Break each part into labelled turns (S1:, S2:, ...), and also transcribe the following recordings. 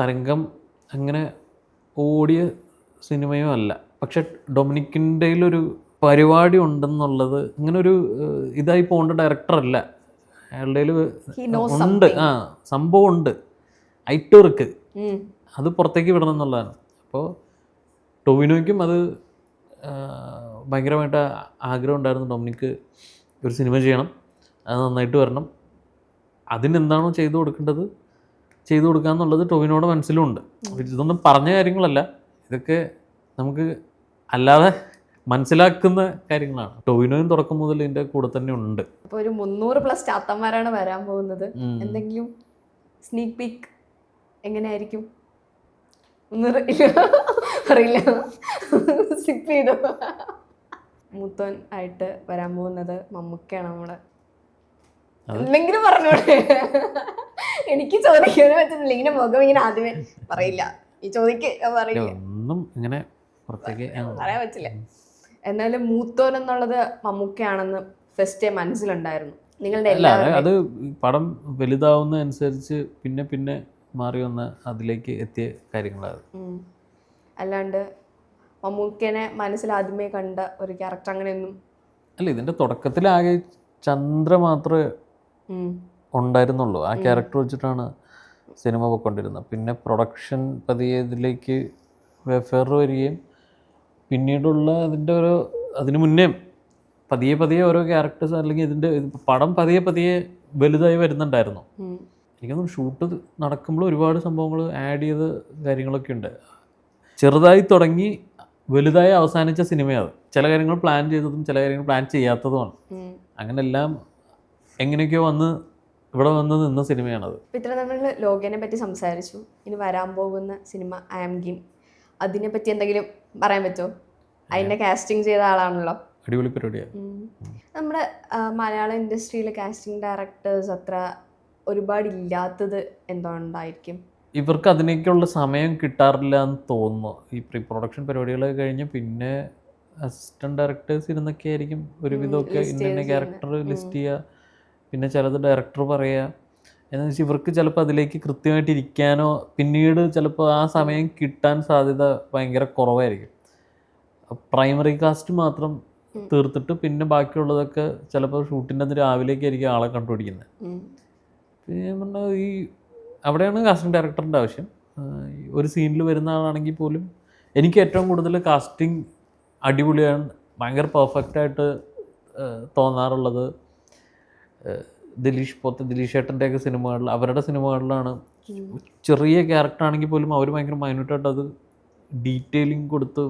S1: തരംഗം അങ്ങനെ ഓടിയ സിനിമയും അല്ല. പക്ഷെ ഡൊമിനിക്കിന്റെ ഒരു പരിപാടി ഉണ്ടെന്നുള്ളത് ഇങ്ങനെ ഒരു ഇതായി പോകേണ്ട ഡയറക്ടറല്ല അയാളുടെ ഉണ്ട്. ആ സംഭവം ഉണ്ട് ഐറ്റോർക്ക്. അത് പുറത്തേക്ക് വിടണം എന്നുള്ളതാണ്. അപ്പോൾ ടൊവിനോയ്ക്കും അത് ഭയങ്കരമായിട്ട് ആഗ്രഹം ഉണ്ടായിരുന്നു ഡൊമിനിക്ക് ഒരു സിനിമ ചെയ്യണം. അത് നന്നായിട്ട് വരണം. അതിനെന്താണോ ചെയ്തു കൊടുക്കേണ്ടത് ചെയ്തു കൊടുക്കുക എന്നുള്ളത് ടോവിനോട് മനസ്സിലുണ്ട്. ഇതൊന്നും പറഞ്ഞ കാര്യങ്ങളല്ല. ഇതൊക്കെ നമുക്ക് അല്ലാതെ മനസ്സിലാക്കുന്ന കാര്യങ്ങളാണ്. ടോവിനോയും തുടക്കം മുതൽ ഇതിന്റെ കൂടെ തന്നെ ഉണ്ട്.
S2: ഒരു മുന്നൂറ് പ്ലസ് ചാത്തന്മാരാണ് വരാൻ പോകുന്നത്. എന്തെങ്കിലും സ്നീക്ക് പീക്ക് എങ്ങനെയായിരിക്കും? അറിയില്ല. സിപ്പ് ചെയ്തു? മൂത്തോൻ ആയിട്ട് വരാൻ പോകുന്നത് മമ്മൂക്കയാണ് നമ്മൾ. എന്തെങ്കിലും പറഞ്ഞോടെ? എനിക്ക് ചോദിക്കാൻ പറ്റുന്നില്ല. ഇങ്ങനെ മുഖം ഇങ്ങനെ ആദ്യമേ പറയില്ല. ഈ ചോദിക്ക് പറയില്ല.
S1: ഒന്നും ഇങ്ങനെ പുറത്തേക്ക്
S2: പറയാൻ പറ്റില്ല. എന്നാലും മൂത്തോൻ എന്നുള്ളത് മമ്മൂക്കയാണെന്ന് ഫസ്റ്റ് മനസ്സിലുണ്ടായിരുന്നു. നിങ്ങളുടെ
S1: അല്ല അത് പടം വലുതാവുന്ന അനുസരിച്ച് പിന്നെ പിന്നെ മാറി വന്ന അതിലേക്ക് എത്തിയ കാര്യങ്ങളാണ്
S2: അല്ലാണ്ട് മമ്മൂക്കനെ മനസ്സിൽ ആദ്യമേ കണ്ട ഒരു ക്യാരക്ടർ അങ്ങനെയൊന്നും
S1: അല്ല ഇതിന്റെ തുടക്കത്തിലാകെ ചന്ദ്ര മാത്രമേ. ഉണ്ടായിരുന്നുള്ളൂ. ആ ക്യാരക്ടർ വെച്ചിട്ടാണ് സിനിമ പോയിക്കൊണ്ടിരുന്നത്. പിന്നെ പ്രൊഡക്ഷൻ പതിയെ ഇതിലേക്ക് വെഫെയർ വരികയും പിന്നീടുള്ള അതിന്റെ ഒരു അതിന് മുന്നേ പതിയെ പതിയെ ഓരോ ക്യാരക്ടേഴ്സ് അല്ലെങ്കിൽ ഇതിന്റെ പടം പതിയെ പതിയെ വലുതായി വരുന്നുണ്ടായിരുന്നു. എനിക്കൊന്നും ഷൂട്ട് നടക്കുമ്പോൾ ഒരുപാട് സംഭവങ്ങൾ ആഡ് ചെയ്ത കാര്യങ്ങളൊക്കെ ഉണ്ട്. ചെറുതായി തുടങ്ങി വലുതായി അവസാനിച്ച സിനിമയാണ് ചില കാര്യങ്ങൾ പ്ലാൻ ചെയ്തതും ചില കാര്യങ്ങൾ പ്ലാൻ ചെയ്യാത്തതുമാണ്. അങ്ങനെല്ലാം എങ്ങനെയൊക്കെയോ വന്ന് ഇവിടെ വന്ന് നിന്ന സിനിമയാണത്.
S2: ഇത്ര നമ്മൾ ലോകനെ പറ്റി സംസാരിച്ചു. ഇനി വരാൻ പോകുന്ന സിനിമ ഐ ആം ഗീം അതിനെ പറ്റി എന്തെങ്കിലും പറയാൻ പറ്റുമോ? അതിന്റെ കാസ്റ്റിംഗ് ചെയ്ത ആളാണല്ലോ.
S1: അടിപൊളി പരിപാടിയാണ്
S2: നമ്മുടെ മലയാള ഇൻഡസ്ട്രിയിൽ കാസ്റ്റിംഗ് ഡയറക്ടേഴ്സ് അത്ര ഒരുപാട് ഇല്ലാത്തത് എന്തുകൊണ്ടായിരിക്കും?
S1: ഇവർക്ക് അതിനേക്കുള്ള സമയം കിട്ടാറില്ല എന്ന് തോന്നുന്നു. ഈ പ്രീ പ്രൊഡക്ഷൻ പരിപാടികളൊക്കെ കഴിഞ്ഞ് പിന്നെ അസിസ്റ്റന്റ് ഡയറക്ടേഴ്സ് ഇരുന്നൊക്കെ ആയിരിക്കും ഒരുവിധമൊക്കെ ഇന്ന ക്യാരക്ടർ ലിസ്റ്റ് ചെയ്യുക പിന്നെ ചിലത് ഡയറക്ടർ പറയുക എന്ന് വെച്ചാൽ ഇവർക്ക് ചിലപ്പോൾ അതിലേക്ക് കൃത്യമായിട്ട് ഇരിക്കാനോ പിന്നീട് ചിലപ്പോൾ ആ സമയം കിട്ടാൻ സാധ്യത ഭയങ്കര കുറവായിരിക്കും. പ്രൈമറി കാസ്റ്റ് മാത്രം തീർത്തിട്ട് പിന്നെ ബാക്കിയുള്ളതൊക്കെ ചിലപ്പോൾ ഷൂട്ടിന്റെ അന്ന് രാവിലേക്കായിരിക്കും ആളെ കണ്ടുപിടിക്കുന്നത് പിന്നെ ഞാൻ പറഞ്ഞ ഈ അവിടെയാണ് കാസ്റ്റിംഗ് ഡയറക്ടറിന്റെ ആവശ്യം. ഒരു സീനിൽ വരുന്ന ആളാണെങ്കിൽ പോലും എനിക്ക് ഏറ്റവും കൂടുതൽ കാസ്റ്റിംഗ് അടിപൊളിയാണ് ഭയങ്കര പെർഫെക്റ്റായിട്ട് തോന്നാറുള്ളത്. ദിലീഷ് പോത്ത് ദിലീഷ് ഏട്ടന്റെയൊക്കെ സിനിമകളിൽ അവരുടെ സിനിമകളിലാണ് ചെറിയ ക്യാരക്ടർ ആണെങ്കിൽ പോലും അവർ ഭയങ്കര മൈന്യൂട്ടായിട്ട് അത് ഡീറ്റെയിലിംഗ് കൊടുത്ത്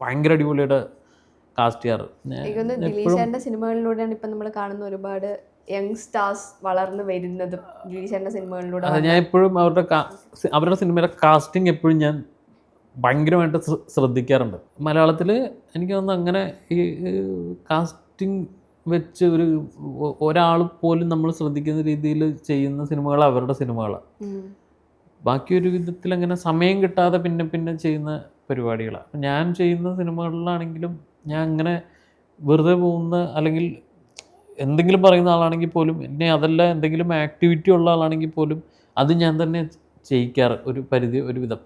S1: ഭയങ്കര അടിപൊളിയായിട്ട് കാസ്റ്റ് ചെയ്യാറ്.
S2: ദിലീഷേന്റെ സിനിമകളിലൂടെയാണ് ഇപ്പം നമ്മൾ കാണുന്ന ഒരുപാട് യങ് സ്റ്റാർസ് വളർന്നു വരുന്നത് ദിലീഷേന്റെ സിനിമകളിലൂടെ
S1: അതെ ഞാൻ എപ്പോഴും അവരുടെ അവരുടെ സിനിമയുടെ കാസ്റ്റിംഗ് എപ്പോഴും ഞാൻ ഭയങ്കരമായിട്ട് ശ്ര- ശ്രദ്ധിക്കാറുണ്ട്. മലയാളത്തിൽ എനിക്ക് തോന്നുന്നു അങ്ങനെ ഈ കാസ്റ്റിംഗ് വെച്ച് ഒരു ഒരാൾ പോലും നമ്മൾ ശ്രദ്ധിക്കുന്ന രീതിയിൽ ചെയ്യുന്ന സിനിമകൾ അവരുടെ സിനിമകളാണ് ബാക്കി ഒരു വിധത്തിൽ അങ്ങനെ സമയം കിട്ടാതെ പിന്നെ പിന്നെ ചെയ്യുന്ന പരിപാടികളാണ് ഞാൻ ചെയ്യുന്ന സിനിമകളിലാണെങ്കിലും ഞാൻ അങ്ങനെ വെറുതെ പോകുന്ന അല്ലെങ്കിൽ എന്തെങ്കിലും പറയുന്ന ആളാണെങ്കിൽ പോലും എന്നെ അതല്ല എന്തെങ്കിലും ആക്ടിവിറ്റി ഉള്ള ആളാണെങ്കിൽ പോലും അത് ഞാൻ തന്നെ ചെയ്യിക്കാറ് ഒരു പരിധി ഒരു വിധം.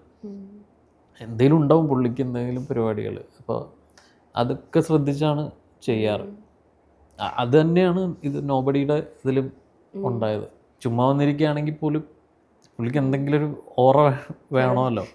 S1: എന്തെങ്കിലും ഉണ്ടാവും പുള്ളിക്ക് എന്തെങ്കിലും പരിപാടികൾ അപ്പോൾ അതൊക്കെ ശ്രദ്ധിച്ചാണ് ചെയ്യാറ്. അത് തന്നെയാണ് ഇത് നോബഡിയുടെ ഇതിലും ഉണ്ടായത്. ചുമ്മാ വന്നിരിക്കുകയാണെങ്കിൽ പോലും പുള്ളിക്ക് എന്തെങ്കിലും ഒരു ഓറ വേണമല്ലോ.